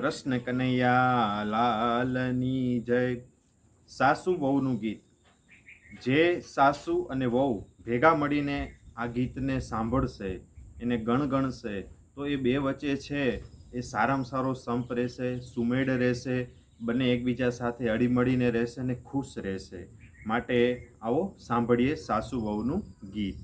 કૃષ્ણ કનૈયા, લાલની જય. સાસુ વહુનું ગીત. જે સાસુ અને વહુ ભેગા મળીને આ ગીતને સાંભળશે, એને ગણગણશે, તો એ બે વચ્ચે છે, એ સારામાં સારો સંપ રહેશે, સુમેળ રહેશે, બંને એકબીજા સાથે હળીમળીને રહેશે અને ખુશ રહેશે. માટે આવો સાંભળીએ સાસુ વહુનું ગીત.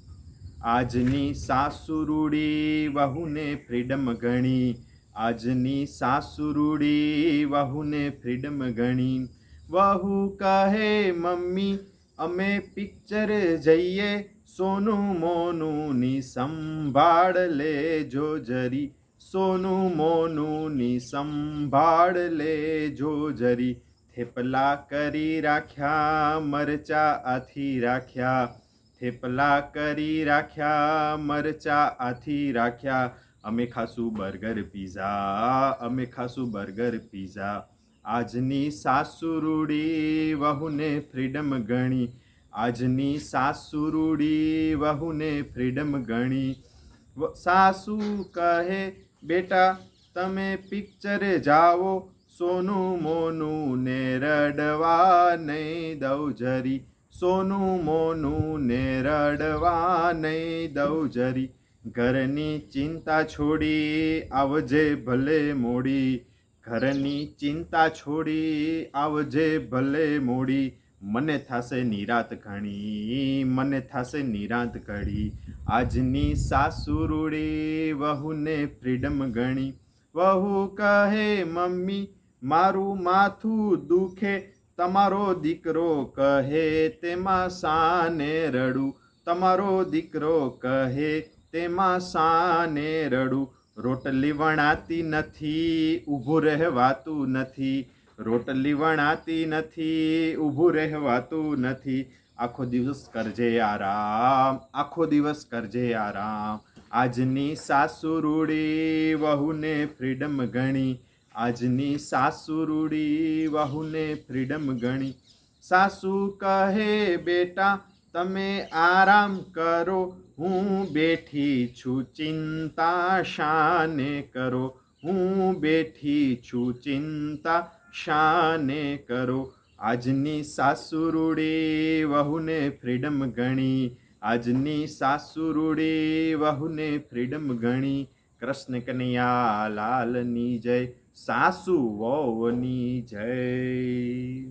આજની સાસુ રૂડી વહુને ફ્રીડમ ગણી આજની સાસુરુડી વહુને ફ્રીડમ ગણી. વહુ કહે, મમ્મી, અમે પિક્ચર જઈએ, સોનું મોનુની સંભાળ લેજો જરી. સોનું મોનુની સંભાળ લેજો જરી. થેપલા કરી રાખ્યા, મરચા આથી રાખ્યા. થેપલા કરી રાખ્યા, મરચા આથી રાખ્યા. અમે ખાશું બર્ગર પીઝા, અમે ખાશું બર્ગર પીઝા. આજની સાસુ રૂડી વહુને ફ્રીડમ ગણી. આજની સાસુ રૂડી વહુને ફ્રીડમ ગણી. સાસુ કહે, બેટા, તમે પિક્ચરે જાઓ. સોનું મોનું ને રડવા નહીં દઉં જરી. સોનું મોનું ને રડવા નહીં દઉં જરી. ઘરની ચિંતા છોડી આવજે ભલે મોડી. ઘરની ચિંતા છોડી આવજે ભલે મોડી. મને થાશે નિરાત ઘણી મને થાશે નિરાંત ઘડી. આજની સાસુ રૂડી વહુને ફ્રીડમ ગણી. વહુ કહે, મમ્મી, મારું માથું દુખે. તમારો દીકરો કહે, તેમાં સાને રડું. તમારો દીકરો કહે તેમાં સાને રડું. રોટલી વણાતી નથી, ઊભું રહેવાતું નથી. રોટલી વણાતી નથી, ઊભું રહેવાતું નથી. આખો દિવસ કરજે આરામ, આખો દિવસ કરજે આરામ. આજની સાસુ રૂડી વહુને ફ્રીડમ ગણી. આજની સાસુ રૂડી વહુને ફ્રીડમ ગણી. સાસુ કહે, બેટા તમે આરામ કરો, હું બેઠી છું ચિંતા શાને કરો, હું બેઠી છું ચિંતા શાને કરો. આજની સાસુ રૂડી વહુને ફ્રીડમ ગણી, આજની સાસુ રૂડી વહુને ફ્રીડમ ગણી. કૃષ્ણ કનૈયા લાલની જય સાસુ વહુની જય.